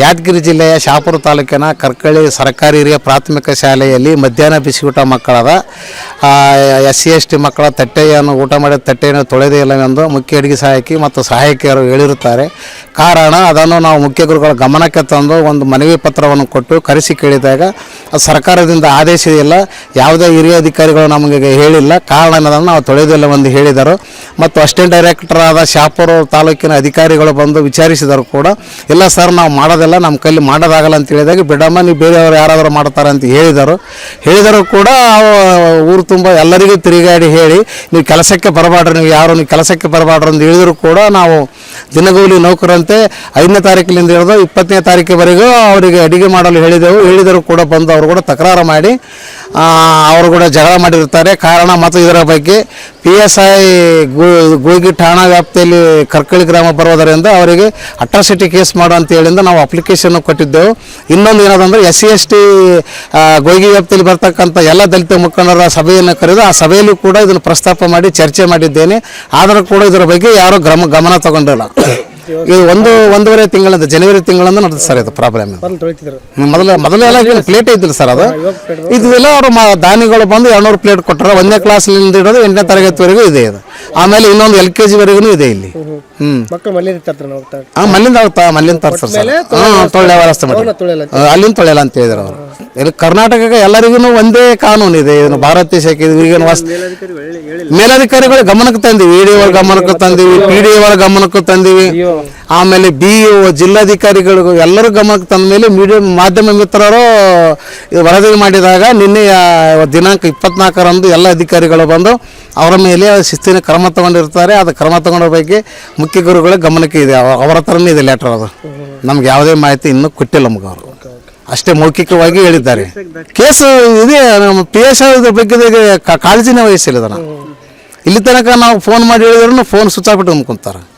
ಯಾದಗಿರಿ ಜಿಲ್ಲೆಯ ಶಾಪುರ ತಾಲೂಕಿನ ಕರ್ಕಳ್ಳಿ ಸರ್ಕಾರಿ ಹಿರಿಯ ಪ್ರಾಥಮಿಕ ಶಾಲೆಯಲ್ಲಿ ಮಧ್ಯಾಹ್ನ ಬಿಸಿಯೂಟ ಮಕ್ಕಳದ ಎಸ್ ಸಿ ಎಸ್ ಟಿ ಮಕ್ಕಳ ತಟ್ಟೆಯನ್ನು ಊಟ ಮಾಡಿದ ತಟ್ಟೆಯನ್ನು ತೊಳೆದೇ ಇಲ್ಲವೆಂದು ಮುಖ್ಯ ಅಡುಗೆ ಸಹಾಯಕಿ ಮತ್ತು ಸಹಾಯಕಿಯರು ಹೇಳಿರುತ್ತಾರೆ. ಕಾರಣ ಅದನ್ನು ನಾವು ಮುಖ್ಯ ಗುರುಗಳ ಗಮನಕ್ಕೆ ತಂದು ಒಂದು ಮನವಿ ಪತ್ರವನ್ನು ಕೊಟ್ಟು ಕರೆಸಿ ಕೇಳಿದಾಗ ಸರ್ಕಾರದಿಂದ ಆದೇಶ ಇಲ್ಲ, ಯಾವುದೇ ಹಿರಿಯ ಅಧಿಕಾರಿಗಳು ನಮಗೆ ಹೇಳಿಲ್ಲ, ಕಾರಣ ಅನ್ನೋದನ್ನು ನಾವು ತೊಳೆದಿಲ್ಲ ಎಂದು ಹೇಳಿದರು. ಮತ್ತು ಅಸಿಸ್ಟೆಂಟ್ ಡೈರೆಕ್ಟರ್ ಆದ ಶಾಪುರ ತಾಲೂಕಿನ ಅಧಿಕಾರಿಗಳು ಬಂದು ವಿಚಾರಿಸಿದರು ಕೂಡ. ಇಲ್ಲ ಸರ್, ನಾವು ಮಾಡೋದಿಲ್ಲ ನಮ್ಮ ಕೈಲಿ ಮಾಡೋದಾಗಲ್ಲ ಅಂತ ಹೇಳಿದಾಗ, ಬಿಡಮ್ಮ, ನೀವು ಬೇರೆಯವರು ಯಾರಾದರೂ ಮಾಡ್ತಾರೆ ಅಂತ ಹೇಳಿದರು. ಹೇಳಿದರೂ ಕೂಡ ಊರು ತುಂಬ ಎಲ್ಲರಿಗೂ ತಿರುಗಾಡಿ ಹೇಳಿ, ನೀವು ಕೆಲಸಕ್ಕೆ ಬರಬಾಡ್ರಿ ನೀವು ಯಾರು, ನೀವು ಕೆಲಸಕ್ಕೆ ಬರಬಾಡ್ರಿ ಅಂತ ಹೇಳಿದರೂ ಕೂಡ ನಾವು ದಿನಗೂಲಿ ನೌಕರಂತೆ ಐದನೇ ತಾರೀಕಿನಿಂದ ಹಿಡಿದು ಇಪ್ಪತ್ತನೇ ತಾರೀಕಿವರೆಗೂ ಅವರಿಗೆ ಅಡುಗೆ ಮಾಡಲು ಹೇಳಿದೆವು. ಹೇಳಿದರೂ ಕೂಡ ಬಂದು ಅವರು ಕೂಡ ತಕರಾರು ಮಾಡಿ ಅವರು ಕೂಡ ಜಗಳ ಮಾಡಿರ್ತಾರೆ ಕಾರಣ ಮತ್ತು ಇದರ ಬಗ್ಗೆ ಪಿ ಎಸ್ ಐ ಗೋಗಿ ಠಾಣಾ ವ್ಯಾಪ್ತಿಯಲ್ಲಿ ಕರ್ಕಳಿ ಗ್ರಾಮ ಬರೋದರಿಂದ ಅವರಿಗೆ ಅಟ್ರಾಸಿಟಿ ಕೇಸ್ ಮಾಡು ಅಂತ ಹೇಳಿಂದ ನಾವು ಅಪ್ಲಿಕೇಶನ್ ಕೊಟ್ಟಿದ್ದೆವು. ಇನ್ನೊಂದು ಏನದಂದ್ರೆ S C S T Gogi ವ್ಯಾಪ್ತಿಯಲ್ಲಿ ಬರ್ತಕ್ಕಂಥ ಎಲ್ಲ ದಲಿತ ಮುಖಂಡರ ಸಭೆಯನ್ನು ಕರೆದು ಆ ಸಭೆಯಲ್ಲೂ ಕೂಡ ಇದನ್ನು ಪ್ರಸ್ತಾಪ ಮಾಡಿ ಚರ್ಚೆ ಮಾಡಿದ್ದೇನೆ. ಆದರೂ ಕೂಡ ಇದರ ಬಗ್ಗೆ ಯಾರೂ ಗಮ, ಗಮನ ತಗೊಂಡಿಲ್ಲ. ಇದು ಒಂದು ಒಂದೂವರೆ ತಿಂಗಳಿಂದ ಜನವರಿ ತಿಂಗಳಿಂದ ನಡೆದ ಸರ್ ಇದು ಪ್ರಾಬ್ಲಮ್ ಮೊದಲು ಮೊದಲೆಲ್ಲ ಪ್ಲೇಟ್ ಇದ್ದಿಲ್ಲ ಸರ್ ಅದು. ಇದೆಲ್ಲ ಅವರು ದಾನಿಗಳು ಬಂದು ಎರಡ್ನೂರು ಪ್ಲೇಟ್ ಕೊಟ್ಟರೆ. ಒಂದನೇ ಕ್ಲಾಸ್ಲಿಂದ ಹಿಡಿದು ಎಂಟನೇ ತರಗತಿವರೆಗೂ ಇದೆ ಅದು ಆಮೇಲೆ ಇನ್ನೊಂದು ಎಲ್ ಕೆ ಜಿವರೆಗೂ ಇದೆ ಇಲ್ಲಿ. ಆ ಮಲ್ಲಿಂದ ಹೋಗ್ತಾ ಮಲ್ಲಿಂದ ತರ್ತಾರೆ ಸರ್. ಹಾಂ ತೊಳ್ಳೆ ವ್ಯವಸ್ಥೆ ಮಾಡಿ. ಅಲ್ಲಿಂದ ತೊಳೆಯಲ್ಲ ಅಂತ ಹೇಳಿದ್ರು ಅವರು. ಇಲ್ಲಿ ಕರ್ನಾಟಕಕ್ಕೆ ಎಲ್ಲರಿಗೂ ಒಂದೇ ಕಾನೂನು ಇದೆ. ಇದನ್ನು ಭಾರತೀಯ ಈಗಿನ ವಸ್ ಮೇಲಧಿಕಾರಿಗಳು ಗಮನಕ್ಕೆ ತಂದಿವಿ. ಇ ಡಿ ಅವ್ರ ಗಮನಕ್ಕೆ ತಂದಿವಿ. ಪಿ ಡಿ ಅವರ ಗಮನಕ್ಕೆ ತಂದಿವಿ. ಆಮೇಲೆ ಬಿ ಒ ಜಿಲ್ಲಾಧಿಕಾರಿಗಳಿಗೂ ಎಲ್ಲರೂ ಗಮನಕ್ಕೆ ತಂದ ಮೇಲೆ ಮೀಡಿಯಾ ಮಾಧ್ಯಮ ಮಿತ್ರರು ವರದಿ ಮಾಡಿದಾಗ ನಿನ್ನೆ ದಿನಾಂಕ ಇಪ್ಪತ್ನಾಲ್ಕರಂದು ಎಲ್ಲ ಅಧಿಕಾರಿಗಳು ಬಂದು ಅವರ ಮೇಲೆ ಶಿಸ್ತಿನ ಕ್ರಮ ತಗೊಂಡಿರ್ತಾರೆ. ಅದು ಕ್ರಮ ತಗೊಂಡ ಬಗ್ಗೆ ಮುಖ್ಯ ಗುರುಗಳ ಗಮನಕ್ಕೆ ಇದೆ. ಅವ- ಅವರ ಹತ್ರನೇ ಇದೆ ಲೆಟರ್ ಅದು. ನಮ್ಗೆ ಯಾವುದೇ ಮಾಹಿತಿ ಇನ್ನೂ ಕೊಟ್ಟಿಲ್ಲ ನಮ್ಗೆ ಅವರು. ಅಷ್ಟೇ ಮೌಖಿಕವಾಗಿ ಹೇಳಿದ್ದಾರೆ. ಕೇಸು ಇದೆ, ನಮ್ಮ ಪಿ ಎಸ್ ಐ ಬಗ್ಗೆ ಕಾಳಜಿನೇ ವಹಿಸಿಲ್ಲ ಇಲ್ಲಿ ತನಕ ನಾವು ಫೋನ್ ಮಾಡಿ ಹೇಳಿದ್ರು ಫೋನ್ ಸ್ವಿಚ್ ಆಗ್ಬಿಟ್ಟು ಅಂದ್ಕೊಂತಾರೆ.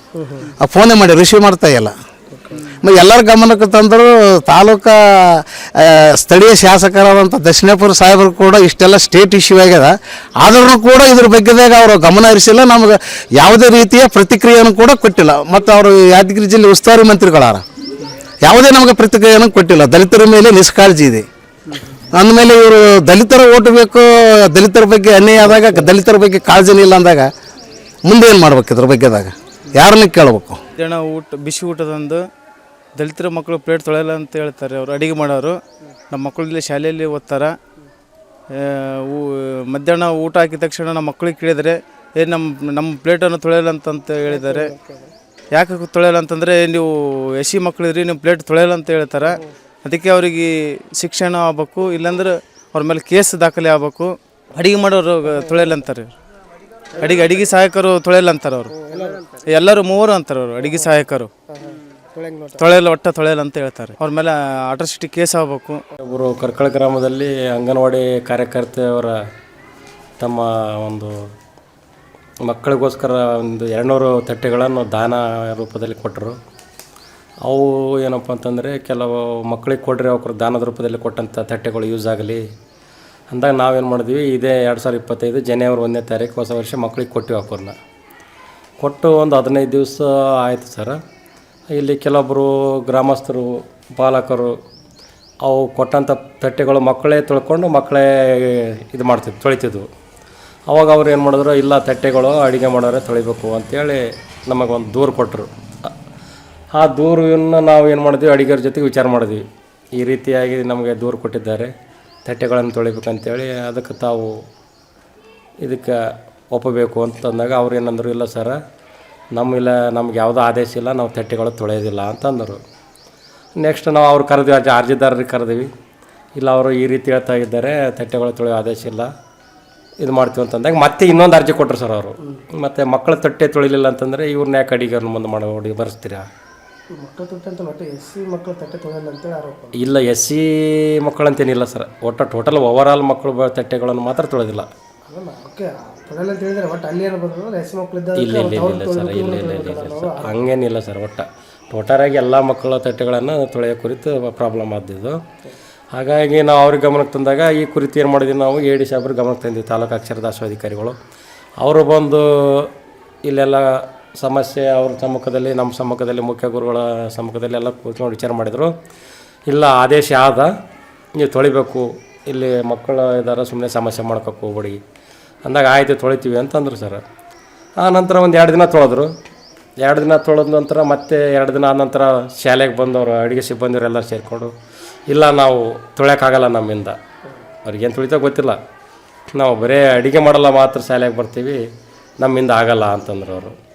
ಆ ಫೋನೇ ಮಾಡಿ ರಿಸೀವ್ ಮಾಡ್ತಾ ಇಲ್ಲ. ಮತ್ತು ಎಲ್ಲರ ಗಮನಕ್ಕೆ ತಂದರು ತಾಲೂಕಾ ಸ್ಥಳೀಯ ಶಾಸಕರಾದಂಥ ದಕ್ಷಿಣಪುರ ಸಾಹೇಬರು ಕೂಡ ಇಷ್ಟೆಲ್ಲ ಸ್ಟೇಟ್ ಇಶ್ಯೂ ಆಗ್ಯದ. ಆದರೂ ಕೂಡ ಇದ್ರ ಬಗ್ಗೆದಾಗ ಅವರು ಗಮನ ಹರಿಸಿಲ್ಲ, ನಮ್ಗೆ ಯಾವುದೇ ರೀತಿಯ ಪ್ರತಿಕ್ರಿಯೆಯನ್ನು ಕೂಡ ಕೊಟ್ಟಿಲ್ಲ. ಮತ್ತು ಅವರು ಯಾದಗಿರಿ ಜಿಲ್ಲೆ ಉಸ್ತುವಾರಿ ಮಂತ್ರಿಗಳಾರ. ಯಾವುದೇ ನಮಗೆ ಪ್ರತಿಕ್ರಿಯೆಯನ್ನು ಕೊಟ್ಟಿಲ್ಲ. ದಲಿತರ ಮೇಲೆ ನಿಷ್ಕಾಳಜಿ ಇದೆ. ಅಂದಮೇಲೆ ಇವರು ದಲಿತರ ಓಟ್ ಬೇಕು, ದಲಿತರ ಬಗ್ಗೆ ಅನ್ಯಾಯ ಆದಾಗ, ದಲಿತರ ಬಗ್ಗೆ ಕಾಳಜಿನೇ ಇಲ್ಲ ಅಂದಾಗ, ಮುಂದೆ ಏನು ಮಾಡ್ಬೇಕು ಇದ್ರ ಬಗ್ಗೆದಾಗ? ಯಾರನ್ನ ಕೇಳಬೇಕು? ಮಧ್ಯಾಹ್ನ ಊಟ, ಬಿಸಿ ಊಟದಂದು ದಲಿತರ ಮಕ್ಕಳು ಪ್ಲೇಟ್ ತೊಳೆಯಲ್ಲ ಅಂತ ಹೇಳ್ತಾರೆ. ಅವರು ಅಡುಗೆ ಮಾಡೋರು. ನಮ್ಮ ಮಕ್ಕಳು ಇಲ್ಲಿ ಶಾಲೆಯಲ್ಲಿ ಓದ್ತಾರೆ. ಮಧ್ಯಾಹ್ನ ಊಟ ಹಾಕಿದ ತಕ್ಷಣ ನಮ್ಮ ಮಕ್ಕಳಿಗೆ ಕೇಳಿದರೆ, ಏ ನಮ್ಮ ನಮ್ಮ ಪ್ಲೇಟನ್ನು ತೊಳೆಯಲ್ಲ ಅಂತಂತ ಹೇಳಿದ್ದಾರೆ. ಯಾಕೆ ತೊಳೆಯಲ್ಲ ಅಂತಂದರೆ ನೀವು ಎಸ್ ಮಕ್ಕಳಿದ್ರಿ ನೀವು ಪ್ಲೇಟ್ ತೊಳೆಯಲ್ಲ ಅಂತ ಹೇಳ್ತಾರೆ. ಅದಕ್ಕೆ ಅವರಿಗೆ ಶಿಕ್ಷಣ ಆಗ್ಬೇಕು. ಇಲ್ಲಾಂದ್ರೆ ಅವ್ರ ಮೇಲೆ ಕೇಸ್ ದಾಖಲೆ ಆಗ್ಬೇಕು. ಅಡುಗೆ ಮಾಡೋರು ತೊಳೆಯಲ್ಲ ಅಂತಾರೆ. ಅಡಿಗೆ ಅಡಿಗೆ ಸಹಾಯಕರು ತೊಳೆಯಲ್ಲ ಅಂತಾರೆ ಅವರು. ಎಲ್ಲರೂ ಮೂವರು ಅಂತಾರೆ ಅವರು, ಅಡಿಗೆ ಸಹಾಯಕರು. ತೊಳೆಯಲ್ಲ ಒಟ್ಟ ತೊಳೆಯಲ್ಲ ಅಂತ ಹೇಳ್ತಾರೆ. ಅವ್ರ ಮೇಲೆ ಅಟ್ರಾಸಿಟಿ ಕೇಸ್ ಆಗಬೇಕು. ಒಬ್ಬರು ಕರ್ಕಳ ಗ್ರಾಮದಲ್ಲಿ ಅಂಗನವಾಡಿ ಕಾರ್ಯಕರ್ತೆಯವರ ತಮ್ಮ ಒಂದು ಮಕ್ಕಳಿಗೋಸ್ಕರ ಒಂದು ಎರಡುನೂರು ತಟ್ಟೆಗಳನ್ನು ದಾನ ರೂಪದಲ್ಲಿ ಕೊಟ್ಟರು. ಅವು ಏನಪ್ಪ ಅಂತಂದರೆ ಕೆಲವು ಮಕ್ಕಳಿಗೆ ಕೊಡ್ರಿ ಅವ್ರ ದಾನದ ರೂಪದಲ್ಲಿ ಕೊಟ್ಟಂಥ ತಟ್ಟೆಗಳು ಯೂಸ್ ಆಗಲಿ. ಅಂದಾಗ ನಾವೇನು ಮಾಡಿದ್ವಿ, ಇದೇ ಎರಡು ಸಾವಿರ ಇಪ್ಪತ್ತೈದು ಜನವರಿ ಒಂದನೇ ತಾರೀಕು ಹೊಸ ವರ್ಷ ಮಕ್ಕಳಿಗೆ ಕೊಟ್ಟಿವಿ ಅವ್ರನ್ನ ಕೊಟ್ಟು ಒಂದು ಹದಿನೈದು ದಿವಸ ಆಯಿತು ಸರ್. ಇಲ್ಲಿ ಕೆಲವೊಬ್ಬರು ಗ್ರಾಮಸ್ಥರು, ಪಾಲಕರು, ಅವು ಕೊಟ್ಟಂಥ ತಟ್ಟೆಗಳು ಮಕ್ಕಳೇ ತೊಳ್ಕೊಂಡು ಮಕ್ಕಳೇ ಇದು ಮಾಡ್ತಿದ್ವು, ತೊಳಿತಿದ್ವು. ಅವಾಗ ಅವ್ರು ಏನು ಮಾಡಿದ್ರು, ಇಲ್ಲ ತಟ್ಟೆಗಳು ಅಡುಗೆ ಮಾಡೋರೆ ತೊಳಿಬೇಕು ಅಂತೇಳಿ ನಮಗೊಂದು ದೂರು ಕೊಟ್ಟರು ಆ ದೂರನ್ನು ನಾವು ಏನು ಮಾಡಿದ್ವಿ ಅಡುಗೆಯವ್ರ ಜೊತೆಗೆ ವಿಚಾರ ಮಾಡಿದ್ವಿ. ಈ ರೀತಿಯಾಗಿ ನಮಗೆ ದೂರು ಕೊಟ್ಟಿದ್ದಾರೆ. ತಟ್ಟೆಗಳನ್ನು ತೊಳಿಬೇಕಂತೇಳಿ ಅದಕ್ಕೆ ತಾವು ಇದಕ್ಕೆ ಒಪ್ಪಬೇಕು ಅಂತಂದಾಗ ಅವ್ರು ಏನಂದ್ರು ಇಲ್ಲ ಸರ ನಮ್ಮಿಲ್ಲ ನಮ್ಗೆ ಯಾವುದೋ ಆದೇಶ ಇಲ್ಲ ನಾವು ತಟ್ಟೆಗಳು ತೊಳೆಯೋದಿಲ್ಲ ಅಂತಂದರು. ನೆಕ್ಸ್ಟ್ ನಾವು ಅವ್ರು ಕರೆದ್ವಿ ಅರ್ಜಿ ಅರ್ಜಿದಾರರಿಗೆ ಕರೆದ್ವಿ. ಇಲ್ಲ ಅವರು ಈ ರೀತಿ ಹೇಳ್ತಾ ಇದ್ದಾರೆ ತಟ್ಟೆಗಳು ತೊಳೆಯೋ ಆದೇಶ ಇಲ್ಲ ಇದು ಮಾಡ್ತೀವಿ ಅಂತಂದಾಗ ಮತ್ತೆ ಇನ್ನೊಂದು ಅರ್ಜಿ ಕೊಟ್ಟರು ಸರ್ ಅವರು. ಮತ್ತು ಮಕ್ಕಳ ತಟ್ಟೆ ತೊಳಿಲಿಲ್ಲ ಅಂತಂದರೆ ಇವ್ರನ್ನ ಯಾಕೆ ಅಡಿಗೆಯವ್ರನ್ನ ಮುಂದೆ ಮಾಡಿ ಬರ್ಸ್ತೀರಾ? ಮಕ್ಕಳು ತೊಟ್ಟೆ ಅಂತ ಒಟ್ಟು ಎಸ್ ಸಿ ಮಕ್ಕಳು ತಟ್ಟೆ ತೊಳೆಯಲ್ಲ ಅಂತೇಳಿ ಆರೋಪ. ಇಲ್ಲ ಎಸ್ ಸಿ ಮಕ್ಕಳಂತೇನಿಲ್ಲ ಸರ್. ಒಟ್ಟು ಟೋಟಲ್ ಓವರಾಲ್ ಮಕ್ಕಳು ಬ- ತಟ್ಟೆಗಳನ್ನು ಮಾತ್ರ ತೊಳೆದಿಲ್ಲ. ಓಕೆ ತೊಳೆಯಲ್ಲ ಅಂತ ಹೇಳಿದ್ರೆ ಒಟ್ಟು ಅಲ್ಲಿ ಏನು ಬಂದ್ರು ಎಸ್ ಸಿ ಮಕ್ಕಳು ಇಲ್ಲ ಇಲ್ಲ ಇಲ್ಲ ಇಲ್ಲ ಸರ್ ಇಲ್ಲ ಇಲ್ಲ ಇಲ್ಲ ಇಲ್ಲ ಸರ್. ಹಂಗೇನಿಲ್ಲ ಸರ್ ಒಟ್ಟು. ಟೋಟಲಾಗಿ ಎಲ್ಲ ಮಕ್ಕಳ ತಟ್ಟೆಗಳನ್ನು ತೊಳೆಯೋ ಕುರಿತು ಪ್ರಾಬ್ಲಮ್ ಆದಿದ್ದು ಹಾಗಾಗಿ ನಾವು ಅವ್ರಿಗೆ ಗಮನಕ್ಕೆ ತಂದಾಗ ಈ ಕುರಿತು ಏನು ಮಾಡಿದ್ವಿ ನಾವು ಎ ಡಿ ಸಾಬ್ರಿಗೆ ಗಮನಕ್ಕೆ ತಂದಿದ್ವಿ ತಾಲೂಕು ಅಕ್ಷರ ಅಧಿಕಾರಿಗಳು. ಅವರು ಬಂದು ಇಲ್ಲೆಲ್ಲ ಸಮಸ್ಯೆ ಅವ್ರ ಸಮ್ಮುಖದಲ್ಲಿ, ನಮ್ಮ ಸಮ್ಮುಖದಲ್ಲಿ, ಮುಖ್ಯ ಗುರುಗಳ ಸಮ್ಮುಖದಲ್ಲಿ ಎಲ್ಲ ಕೂತ್ಕೊಂಡು ವಿಚಾರ ಮಾಡಿದರು. ಇಲ್ಲ, ಆದೇಶ ಆದ, ನೀವು ತೊಳಿಬೇಕು. ಇಲ್ಲಿ ಮಕ್ಕಳು ಇದ್ದಾರೆ ಸುಮ್ಮನೆ ಸಮಸ್ಯೆ ಮಾಡ್ಕೊಕ್ಕೆ ಹೋಗ್ಬೇಡಿ. ಅಂದಾಗ ಆಯ್ತು, ತೊಳಿತೀವಿ ಅಂತಂದರು ಸರ್. ಆ ನಂತರ ಒಂದು ಎರಡು ದಿನ ತೊಳೆದ್ರು. ಎರಡು ದಿನ ತೊಳೆದ ನಂತರ ಮತ್ತೆ ಎರಡು ದಿನ ಆದ ನಂತರ ಶಾಲೆಗೆ ಬಂದವರು, ಅಡುಗೆ ಸಿಬ್ಬಂದಿಯವರು ಎಲ್ಲ ಸೇರಿಕೊಂಡು, ಇಲ್ಲ, ನಾವು ತೊಳೆಯೋಕ್ಕಾಗಲ್ಲ ನಮ್ಮಿಂದ. ಅವ್ರಿಗೇನು ತುಳಿತೋ ಗೊತ್ತಿಲ್ಲ. ನಾವು ಬರೀ ಅಡುಗೆ ಮಾಡಲ್ಲ ಮಾತ್ರ ಶಾಲೆಗೆ ಬರ್ತೀವಿ, ನಮ್ಮಿಂದ ಆಗಲ್ಲ ಅಂತಂದ್ರು ಅವರು.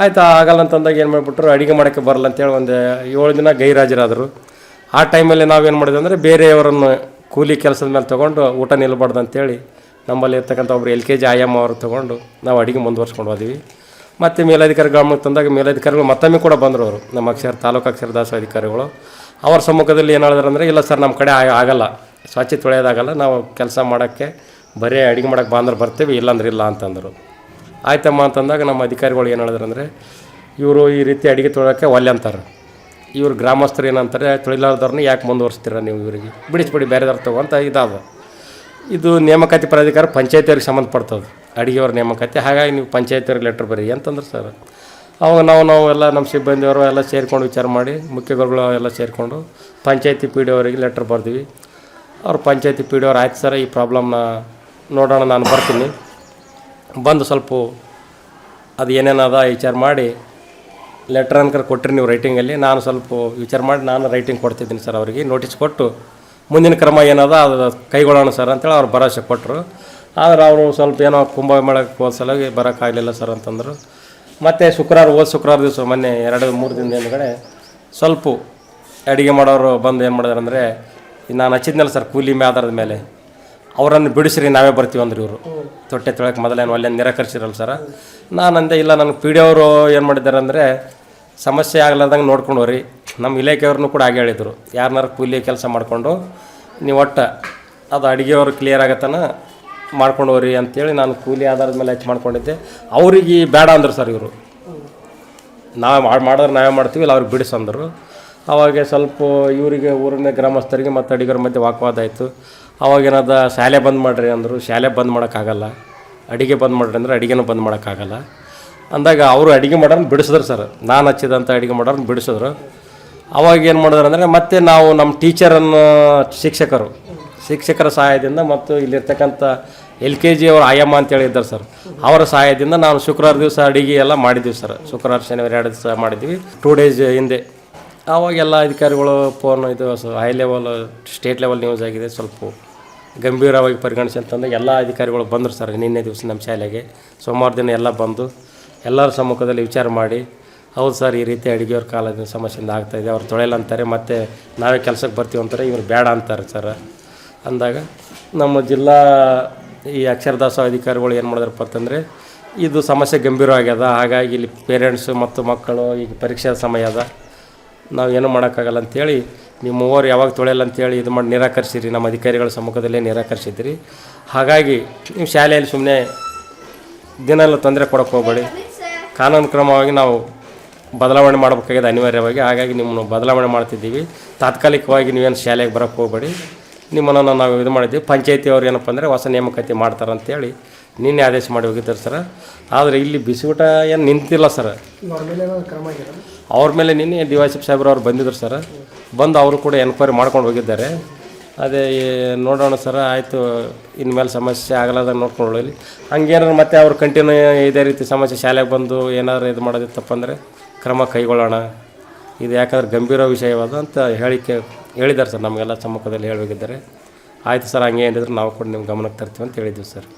ಆಯ್ತು, ಆಗಲ್ಲ ಅಂತಂದಾಗ ಏನು ಮಾಡಿಬಿಟ್ರು, ಅಡುಗೆ ಮಾಡೋಕ್ಕೆ ಬರಲ್ಲ ಅಂತೇಳಿ ಒಂದು ಏಳು ದಿನ ಗೈರಾಜರಾದರು. ಆ ಟೈಮಲ್ಲಿ ನಾವೇನು ಮಾಡಿದ್ವಿ ಅಂದರೆ ಬೇರೆಯವರನ್ನು ಕೂಲಿ ಕೆಲಸದ ಮೇಲೆ ತೊಗೊಂಡು ಊಟ ನಿಲ್ಬಾರ್ದು ಅಂತೇಳಿ ನಮ್ಮಲ್ಲಿ ಇರ್ತಕ್ಕಂಥ ಒಬ್ರು ಎಲ್ ಕೆ ಜಿ ಆಯಮ್ಮ ಅವರು ತೊಗೊಂಡು ನಾವು ಅಡುಗೆ ಮುಂದುವರ್ಸ್ಕೊಂಡು ಹೋದ್ವಿ. ಮತ್ತು ಮೇಲಾಧಿಕಾರಿ ಗಮನಕ್ಕೆ ತಂದಾಗ ಮೇಲಾಧಿಕಾರಿಗಳು ಮತ್ತೊಮ್ಮೆ ಕೂಡ ಬಂದರು ಅವರು. ನಮ್ಮ ಅಕ್ಷರ, ತಾಲೂಕು ಅಕ್ಷರ ದಾಸ ಅಧಿಕಾರಿಗಳು. ಅವ್ರ ಸಮ್ಮುಖದಲ್ಲಿ ಏನು ಹೇಳಿದ್ರು ಅಂದರೆ, ಇಲ್ಲ ಸರ್ ನಮ್ಮ ಕಡೆ ಆಗಲ್ಲ. ಸ್ವಚ್ಛ ತೊಳೆಯೋದಾಗಲ್ಲ ನಾವು ಕೆಲಸ ಮಾಡೋಕ್ಕೆ ಬರೀ ಅಡುಗೆ ಮಾಡೋಕ್ಕೆ ಬಂದ್ರೆ ಬರ್ತೀವಿ, ಇಲ್ಲಾಂದ್ರೆ ಇಲ್ಲ ಅಂತಂದರು. ಆಯ್ತಮ್ಮ ಅಂತಂದಾಗ ನಮ್ಮ ಅಧಿಕಾರಿಗಳು ಏನು ಹೇಳಿದ್ರು ಅಂದರೆ, ಇವರು ಈ ರೀತಿ ಅಡುಗೆ ತೊಳೋಕ್ಕೆ ಒಲ್ಲೆ ಅಂತಾರೆ. ಇವ್ರು ಗ್ರಾಮಸ್ಥರು ಏನಂತಾರೆ ತೊಳಿಲಾರ್ದವ್ರನ್ನ ಯಾಕೆ ಮುಂದುವರಿಸ್ತೀರ ನೀವು ಇವರಿಗೆ? ಬಿಡಿಸ್ಬಿಡಿ ಬೇರೆದವ್ರು ಅಂತ ಇದಾದ. ಇದು ನೇಮಕಾತಿ ಪ್ರಾಧಿಕಾರ ಪಂಚಾಯತಿಯವ್ರಿಗೆ ಸಂಬಂಧಪಡ್ತದೆ. ಅಡುಗೆಯವ್ರ ನೇಮಕಾತಿ, ಹಾಗಾಗಿ ನೀವು ಪಂಚಾಯತಿಯವ್ರಿಗೆ ಲೆಟ್ರ್ ಬರೀ ಅಂತಂದ್ರೆ ಸರ್. ಅವಾಗ ನಾವು ನಾವು ಎಲ್ಲ ನಮ್ಮ ಸಿಬ್ಬಂದಿಯವರು ಎಲ್ಲ ಸೇರಿಕೊಂಡು ವಿಚಾರ ಮಾಡಿ, ಮುಖ್ಯ ಗುರುಗಳು ಎಲ್ಲ ಸೇರಿಕೊಂಡು ಪಂಚಾಯತಿ ಪಿ ಡಿ ಅವರಿಗೆ ಲೆಟ್ರ್ ಬರ್ತೀವಿ ಅವ್ರು ಪಂಚಾಯತಿ ಪಿ ಡಿ ಅವ್ರು, ಆಯ್ತು ಸರ್, ಈ ಪ್ರಾಬ್ಲಮ್ನ ನೋಡೋಣ, ನಾನು ಬರ್ತೀನಿ. ಬಂದು ಸ್ವಲ್ಪ ಅದು ಏನೇನದ ವಿಚಾರ ಮಾಡಿ ಲೆಟ್ರ್ ಅನ್ಕರ್ ಕೊಟ್ಟರೆ ನೀವು ರೈಟಿಂಗಲ್ಲಿ ನಾನು ಸ್ವಲ್ಪ ವಿಚಾರ ಮಾಡಿ ನಾನು ರೈಟಿಂಗ್ ಕೊಡ್ತಿದ್ದೀನಿ ಸರ್ ಅವರಿಗೆ. ನೋಟಿಸ್ ಕೊಟ್ಟು ಮುಂದಿನ ಕ್ರಮ ಏನದ ಅದು ಕೈಗೊಳ್ಳೋಣ ಸರ್ ಅಂತೇಳಿ ಅವ್ರು ಭರವಸೆ ಕೊಟ್ಟರು ಆದರೆ ಅವರು ಸ್ವಲ್ಪ ಏನೋ ಕುಂಭಮೇಳಕ್ಕೆ ಹೋದ ಸಲುವಾಗಿ ಬರೋಕ್ಕಾಗಲಿಲ್ಲ ಸರ್ ಅಂತಂದರು. ಮತ್ತು ಶುಕ್ರವಾರ, ಹೋದ ಶುಕ್ರವಾರ ದಿವಸ ಮೊನ್ನೆ ಎರಡು, ಮೂರು ದಿನದ ಹಿಂದ್ಗಡೆ ಸ್ವಲ್ಪ ಅಡುಗೆ ಮಾಡೋರು ಬಂದು ಏನು ಮಾಡಿದಾರೆ ಅಂದರೆ, ನಾನು ಹಚ್ಚಿದ್ನಲ್ಲ ಸರ್, ಕೂಲಿ ಮೇ ಆಧಾರದ ಮೇಲೆ ಅವರನ್ನು ಬಿಡಿಸ್ರಿ, ನಾವೇ ಬರ್ತೀವಿ ಅಂದ್ರೆ ಇವರು. ತೊಟ್ಟೆ ತೊಳಕ್ಕೆ ಮೊದಲೇನು ಒಳ್ಳೆ ನಿರಾಕರಿಸಿರಲ್ಲ ಸರ್? ನಾನು ಅಂದೆ, ಇಲ್ಲ ನನಗೆ ಪಿ ಡಿ ಅವರು ಏನು ಮಾಡಿದ್ದಾರೆ ಅಂದರೆ, ಸಮಸ್ಯೆ ಆಗ್ಲಾರ್ದಂಗೆ ನೋಡ್ಕೊಂಡು ಹೋರಿ ನಮ್ಮ ಇಲಾಖೆಯವ್ರನ್ನೂ ಕೂಡ ಹಾಗೆ ಹೇಳಿದರು. ಯಾರನ್ನಾರು ಕೂಲಿ ಕೆಲಸ ಮಾಡಿಕೊಂಡು, ನೀವು ಒಟ್ಟು ಅದು ಅಡುಗೆಯವ್ರು ಕ್ಲಿಯರ್ ಆಗತ್ತನ ಮಾಡ್ಕೊಂಡು ಹೋರಿ ಅಂತೇಳಿ ನಾನು ಕೂಲಿ ಆಧಾರದ ಮೇಲೆ ಹೆಚ್ಚು ಮಾಡ್ಕೊಂಡಿದ್ದೆ. ಅವ್ರಿಗೆ ಬೇಡ ಅಂದರು ಸರ್ ಇವರು. ನಾವು ಮಾಡಿ ಮಾಡಿದ್ರೆ ನಾವೇ ಮಾಡ್ತೀವಿ, ಇಲ್ಲ ಅವ್ರಿಗೆ ಬಿಡಿಸಂದರು ಅವಾಗ ಸ್ವಲ್ಪ ಇವರಿಗೆ, ಊರಿನ ಗ್ರಾಮಸ್ಥರಿಗೆ ಮತ್ತು ಅಡಿಗರ ಮಧ್ಯೆ ವಾಕ್ವಾದ ಆಯಿತು. ಅವಾಗ ಏನದ ಶಾಲೆ ಬಂದ್ ಮಾಡಿರಿ ಅಂದರು, ಶಾಲೆ ಬಂದ್ ಮಾಡೋಕ್ಕಾಗಲ್ಲ. ಅಡುಗೆ ಬಂದ್ ಮಾಡಿರಿ ಅಂದ್ರೆ ಅಡಿಗೆನೂ ಬಂದ್ ಮಾಡೋಕ್ಕಾಗಲ್ಲ. ಅಂದಾಗ ಅವರು ಅಡಿಗೆ ಮಾಡೋರನ್ನ ಬಿಡಿಸಿದ್ರು ಸರ್. ನಾನು ಹಚ್ಚಿದಂಥ ಅಡುಗೆ ಮಾಡೋರನ್ನ ಬಿಡಿಸಿದ್ರು. ಅವಾಗ ಏನು ಮಾಡಿದ್ರು ಅಂದರೆ ಮತ್ತೆ ನಾವು ನಮ್ಮ ಟೀಚರನ್ನು ಶಿಕ್ಷಕರು, ಶಿಕ್ಷಕರ ಸಹಾಯದಿಂದ ಮತ್ತು ಇಲ್ಲಿರ್ತಕ್ಕಂಥ ಎಲ್ ಕೆ ಜಿ ಅವರು ಆಯಮ್ಮ ಅಂತೇಳಿ ಇದ್ದಾರೆ ಸರ್. ಅವರ ಸಹಾಯದಿಂದ ನಾವು ಶುಕ್ರವಾರ ದಿವಸ ಅಡಿಗೆ ಎಲ್ಲ ಮಾಡಿದ್ವಿ ಸರ್. ಶುಕ್ರವಾರ, ಶನಿವಾರ ಎರಡು ದಿವಸ ಮಾಡಿದ್ವಿ. ಟೂ ಡೇಸ್ ಹಿಂದೆ. ಅವಾಗೆಲ್ಲ ಅಧಿಕಾರಿಗಳು ಫೋನ್ ಇದು high level state level news ಆಗಿದೆ. ಸ್ವಲ್ಪ ಗಂಭೀರವಾಗಿ ಪರಿಗಣಿಸಿ ಅಂತಂದು ಎಲ್ಲ ಅಧಿಕಾರಿಗಳು ಬಂದರು ಸರ್ ನಿನ್ನೆ ದಿವಸ ನಮ್ಮ ಶಾಲೆಗೆ. ಸೋಮವಾರ ದಿನ ಎಲ್ಲ ಬಂದು ಎಲ್ಲರ ಸಮ್ಮುಖದಲ್ಲಿ ವಿಚಾರ ಮಾಡಿ, ಹೌದು ಸರ್ ಈ ರೀತಿ ಅಡುಗೆಯವ್ರ ಕಾಲದ ಸಮಸ್ಯೆಯಿಂದ ಆಗ್ತಾಯಿದೆ ಅವ್ರು ತೊಳೆಯಲ್ಲ ಅಂತಾರೆ, ಮತ್ತು ನಾವೇ ಕೆಲಸಕ್ಕೆ ಬರ್ತೀವಿ ಅಂತಾರೆ, ಇವರು ಬೇಡ ಅಂತಾರೆ ಸರ್. ಅಂದಾಗ ನಮ್ಮ ಜಿಲ್ಲಾ ಈ ಅಕ್ಷರದಾಸ ಅಧಿಕಾರಿಗಳು ಏನು ಮಾಡಿದ್ರಪ್ಪ ಅಂತಂದರೆ, ಇದು ಸಮಸ್ಯೆ ಗಂಭೀರವಾಗ್ಯದ ಹಾಗಾಗಿ ಇಲ್ಲಿ ಪೇರೆಂಟ್ಸು ಮತ್ತು ಮಕ್ಕಳು ಈಗ ಪರೀಕ್ಷೆ ಸಮಯ ಅದ, ನಾವು ಏನೂ ಮಾಡೋಕ್ಕಾಗಲ್ಲ ಅಂತೇಳಿ ನೀವು ಮೂವರು ಯಾವಾಗ ತೊಳೆಯಲ್ಲ ಅಂತೇಳಿ ಇದು ಮಾಡಿ ನಿರಾಕರಿಸಿರಿ. ನಮ್ಮ ಅಧಿಕಾರಿಗಳ ಸಮ್ಮುಖದಲ್ಲೇ ನಿರಾಕರಿಸಿದ್ರಿ ಹಾಗಾಗಿ ನೀವು ಶಾಲೆಯಲ್ಲಿ ಸುಮ್ಮನೆ ದಿನ ಎಲ್ಲ ತೊಂದರೆ ಕೊಡೋಕೆ ಹೋಗಬೇಡಿ. ಕಾನೂನು ಕ್ರಮವಾಗಿ ನಾವು ಬದಲಾವಣೆ ಮಾಡಬೇಕಾಗಿದೆ ಅನಿವಾರ್ಯವಾಗಿ. ಹಾಗಾಗಿ ನಿಮ್ಮನ್ನು ಬದಲಾವಣೆ ಮಾಡ್ತಿದ್ದೀವಿ. ತಾತ್ಕಾಲಿಕವಾಗಿ ನೀವೇನು ಶಾಲೆಗೆ ಬರೋಕ್ಕೆ ಹೋಗಬೇಡಿ. ನಿಮ್ಮನ್ನು ನಾವು ಇದು ಮಾಡಿದ್ದೀವಿ. ಪಂಚಾಯತಿಯವ್ರು ಏನಪ್ಪ ಅಂದರೆ ಹೊಸ ನೇಮಕಾತಿ ಮಾಡ್ತಾರಂತೇಳಿ ನಿನ್ನೆ ಆದೇಶ ಮಾಡಿ ಹೋಗಿದ್ದಾರೆ ಸರ್. ಆದರೆ ಇಲ್ಲಿ ಬಿಸಿಯೂಟ ಏನು ನಿಂತಿಲ್ಲ ಸರ್. ಅವ್ರ ಮೇಲೆ ನಿನ್ನೆ ಡಿ ವೈ ಸಾಹೇಬ್ರು ಅವ್ರು ಬಂದಿದ್ರು ಸರ್. ಬಂದು ಅವರು ಕೂಡ ಎನ್ಕ್ವೈರಿ ಮಾಡ್ಕೊಂಡು ಹೋಗಿದ್ದಾರೆ. ಅದೇ ನೋಡೋಣ ಸರ್, ಆಯಿತು, ಇನ್ಮೇಲೆ ಸಮಸ್ಯೆ ಆಗಲಾರ್ದಾಗ ನೋಡ್ಕೊಂಡು ಹೋಗಲಿ. ಹಂಗೇನಾರು ಮತ್ತೆ ಅವ್ರು ಕಂಟಿನ್ಯೂ ಇದೇ ರೀತಿ ಸಮಸ್ಯೆ ಶಾಲೆಗೆ ಬಂದು ಏನಾದರೂ ಇದು ಮಾಡೋದಿತ್ತಪ್ಪ ಅಂದರೆ ಕ್ರಮ ಕೈಗೊಳ್ಳೋಣ. ಇದು ಯಾಕಂದ್ರೆ ಗಂಭೀರ ವಿಷಯವಾದ ಅಂತ ಹೇಳಿಕೆ ಹೇಳಿದ್ದಾರೆ ಸರ್, ನಮಗೆಲ್ಲ ಸಮ್ಮುಖದಲ್ಲಿ ಹೇಳಿ ಹೋಗಿದ್ದಾರೆ. ಆಯಿತು ಸರ್ ಹಂಗೆ ಏನಿದ್ರು ನಾವು ಕೂಡ ನಿಮ್ಮ ಗಮನಕ್ಕೆ ತರ್ತೀವಿ ಅಂತ ಹೇಳಿದ್ವಿ ಸರ್.